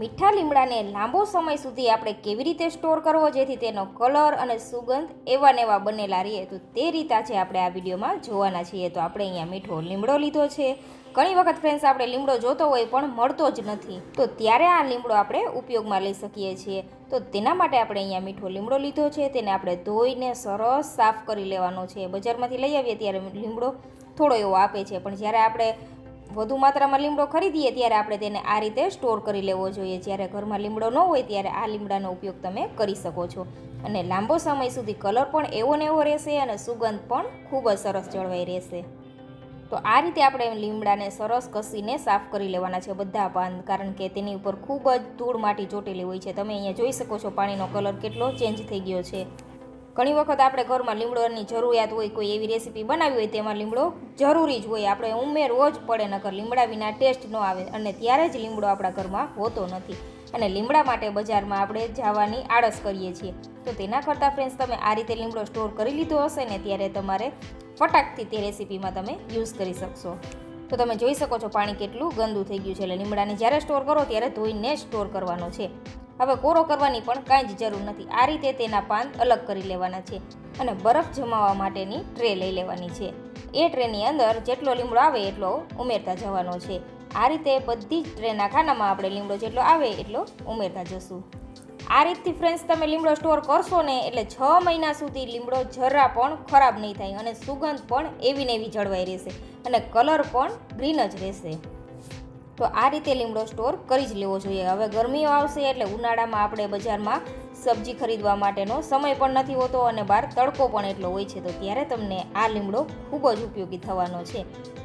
મીઠા લીમડાને લાંબો સમય સુધી આપણે કેવી રીતે સ્ટોર કરવો જેથી તેનો કલર અને સુગંધ એવા ને એવા બનેલા રહીએ તો તે રીતે આજે આપણે આ વિડીયોમાં જોવાના છીએ. તો આપણે અહીંયા મીઠો લીમડો લીધો છે. ઘણી વખત ફ્રેન્ડ્સ આપણે લીમડો જોતો હોય પણ મળતો જ નથી. તો ત્યારે આ લીમડો આપણે ઉપયોગમાં લઈ શકીએ છીએ. તો તેના માટે આપણે અહીંયા મીઠો લીમડો લીધો છે. તેને આપણે ધોઈને સરસ સાફ કરી લેવાનો છે. બજારમાંથી લઈ આવીએ ત્યારે લીમડો થોડો એવો આપે છે. પણ જ્યારે આપણે વધુ માત્રામાં લીમડો ખરીદીએ ત્યારે આપણે તેને આ રીતે સ્ટોર કરી લેવો જોઈએ. જ્યારે ઘરમાં લીમડો ન હોય ત્યારે આ લીમડાનો ઉપયોગ તમે કરી શકો છો. અને લાંબો સમય સુધી કલર પણ એવો ને એવો રહેશે અને સુગંધ પણ ખૂબ જ સરસ જળવાઈ રહેશે. તો આ રીતે આપણે લીમડાને સરસ કસીને સાફ કરી લેવાના છે બધા પાન, કારણ કે તેની ઉપર ખૂબ જ ધૂળ માટી ચોટેલી હોય છે. તમે અહીંયા જોઈ શકો છો પાણીનો કલર કેટલો ચેન્જ થઈ ગયો છે. ઘણી વખત આપણે ઘરમાં લીમડોની જરૂરિયાત હોય, કોઈ એવી રેસીપી બનાવી હોય તેમાં લીમડો જરૂરી જ હોય. આપણે ઉમેરવો જ પડે, નકર લીમડા વિના ટેસ્ટ ન આવે અને ત્યારે જ લીમડો આપણા ઘરમાં હોતો નથી. અને લીમડા માટે બજારમાં આપણે જવાની આળસ કરીએ છીએ. તો તેના કરતાં ફ્રેન્ડ્સ તમે આ રીતે લીમડો સ્ટોર કરી લીધો હશે ને ત્યારે તમારે ફટાકથી તે રેસીપીમાં તમે યુઝ કરી શકશો. તો તમે જોઈ શકો છો પાણી કેટલું ગંદુ થઈ ગયું છે. એટલે લીમડાને જ્યારે સ્ટોર કરો, ત્યારે ધોઈને સ્ટોર કરવાનો છે. હવે કોરો કરવાની પણ કાંઈ જ જરૂર નથી. આ રીતે તેના પાન અલગ કરી લેવાના છે અને બરફ જમાવવા માટેની ટ્રે લઈ લેવાની છે. એ ટ્રેની અંદર જેટલો લીમડો આવે એટલો ઉમેરતા જવાનો છે. આ રીતે બધી જ ટ્રેના ખાનામાં આપણે લીમડો જેટલો આવે એટલો ઉમેરતા જશું. આ રીતથી ફ્રેન્ડ્સ તમે લીમડો સ્ટોર કરશો ને એટલે છ મહિના સુધી લીમડો જરા પણ ખરાબ નહીં થાય અને સુગંધ પણ એવી ને એવી જળવાઈ રહેશે અને કલર પણ ગ્રીન જ રહેશે. તો આ રીતે લીમડો સ્ટોર કરી જ લેવો જોઈએ. હવે ગરમીઓ આવશે એટલે ઉનાળામાં આપણે બજારમાં સબ્જી ખરીદવા માટેનો સમય પણ નથી હોતો અને બહાર તડકો પણ એટલો હોય છે, તો ત્યારે તમને આ લીમડો ખૂબ જ ઉપયોગી થવાનો છે.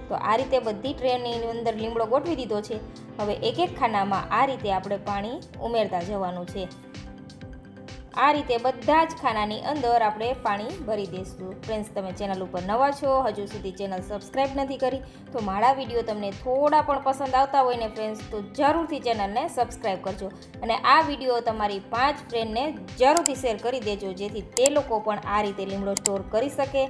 તો આ રીતે બધી ટ્રેની અંદર લીમડો ગોઠવી દીધો છે. હવે એક એક ખાનામાં આ રીતે આપણે પાણી ઉમેરતા જવાનું છે. આ રીતે બધા જ ખાનાની અંદર આપણે પાણી ભરી દઈશું. ફ્રેન્ડ્સ, તમે ચેનલ ઉપર નવા છો, હજુ સુધી ચેનલ સબસ્ક્રાઈબ નથી કરી, તો મારા વીડિયો તમને થોડા પણ પસંદ આવતા હોય ને ફ્રેન્ડ્સ, તો જરૂરથી ચેનલને સબસ્ક્રાઈબ કરજો. અને આ વીડિયો તમારી પાંચ ફ્રેન્ડને જરૂરથી શેર કરી દેજો, જેથી તે લોકો પણ આ રીતે લીમડો સ્ટોર કરી શકે.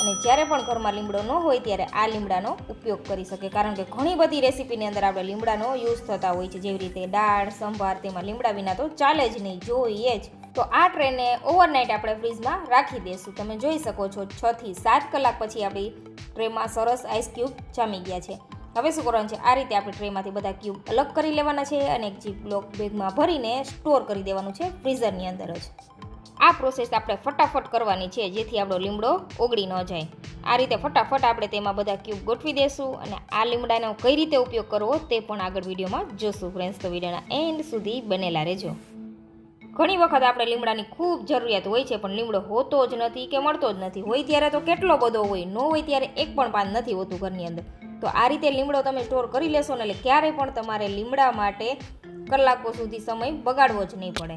અને જ્યારે પણ ઘરમાં લીમડો ન હોય, ત્યારે આ લીમડાનો ઉપયોગ કરી શકે. કારણ કે ઘણી બધી રેસીપીની અંદર આપણે લીમડાનો યુઝ થતા હોય છે. જેવી રીતે દાળ, સંભાર, તેમાં લીમડા વિના તો ચાલે જ નહીં, જોઈએ જ. તો આ ટ્રેને ઓવરનાઇટ આપણે ફ્રીજમાં રાખી દઈશું તમે જોઈ શકો છો, છ થી સાત કલાક પછી આપણી ટ્રેમાં સરસ આઈસ ક્યુબ જામી ગયા છે. હવે શું કરવાનું છે? આ રીતે આપણે ટ્રેમાંથી બધા ક્યુબ અલગ કરી લેવાના છે અને એક જીપ બ્લોક બેગમાં ભરીને સ્ટોર કરી દેવાનું છે ફ્રીઝરની અંદર જ. આ પ્રોસેસ આપણે ફટાફટ કરવાની છે, જેથી આપણો લીમડો ઓગળી ન જાય. આ રીતે ફટાફટ આપણે તેમાં બધા ક્યુબ ગોઠવી દેશું અને આ લીમડાનો કઈ રીતે ઉપયોગ કરવો તે પણ આગળ વિડીયોમાં જોશું. ફ્રેન્ડ્સ તો વિડીયોના એન્ડ સુધી બનેલા રહેજો. ઘણી વખત આપણે લીમડાની ખૂબ જરૂરિયાત હોય છે, પણ લીમડો હોતો જ નથી કે મળતો જ નથી. હોય ત્યારે તો કેટલો બધો હોય, ન હોય ત્યારે એક પણ પાન નથી હોતું ઘરની અંદર. તો આ રીતે લીમડો તમે સ્ટોર કરી લેશો ને એટલે ક્યારેય પણ તમારે લીમડા માટે કલાકો સુધી સમય બગાડવો જ નહીં પડે.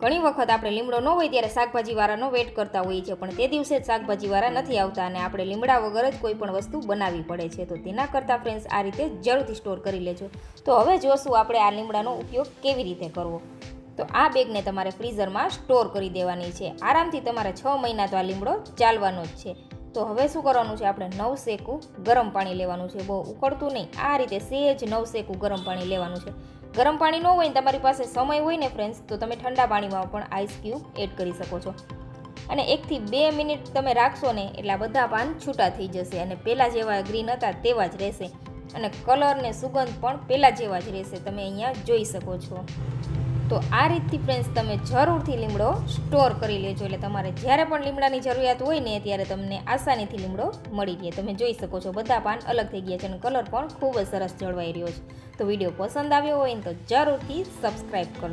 ઘણી વખત આપણે લીમડો ન હોય ત્યારે શાકભાજીવાળાનો વેટ કરતા હોઈએ છીએ, પણ તે દિવસે જ શાકભાજીવાળા નથી આવતા અને આપણે લીમડા વગર જ કોઈ પણ વસ્તુ બનાવવી પડે છે. તો તેના કરતાં ફ્રેન્ડ્સ આ રીતે જરૂરથી સ્ટોર કરી લેજો. તો હવે જોશું આપણે આ લીમડાનો ઉપયોગ કેવી રીતે કરવો. તો આ બેગને તમારે ફ્રીઝરમાં સ્ટોર કરી દેવાની છે. આરામથી તમારે છ મહિના તો આ લીમડો ચાલવાનો જ છે. તો હવે શું કરવાનું છે? આપણે નવ શેકું ગરમ પાણી લેવાનું છે. બહુ ઉકળતું નહીં. આ રીતે સેજ નવ શેકું ગરમ પાણી લેવાનું છે. ગરમ પાણી ન હોય ને તમારી પાસે સમય હોય ને ફ્રેન્ડ્સ તો તમે ઠંડા પાણીમાં પણ આઈસ ક્યુબ એડ કરી શકો છો. અને એકથી બે મિનિટ તમે રાખશો ને, એટલે બધા પાન છૂટા થઈ જશે અને પહેલાં જેવા ગ્રીન હતા તેવા જ રહેશે. અને કલર ને સુગંધ પણ પહેલાં જેવા જ રહેશે. તમે અહીંયા જોઈ શકો છો. તો આ રીતથી ફ્રેન્ડ્સ તમે જરૂરથી લીમડો સ્ટોર કરી લેજો. એટલે તમારે જ્યારે પણ લીમડાની જરૂરિયાત હોય ને ત્યારે તમને આસાનીથી લીમડો મળી રહે. તમે જોઈ શકો છો બધા પાન અલગ થઈ ગયા છે અને કલર પણ ખૂબ જ સરસ જળવાઈ રહ્યો છે. તો વીડિયો પસંદ આવ્યો હોય ને તો જરૂરથી સબસ્ક્રાઈબ કરજો.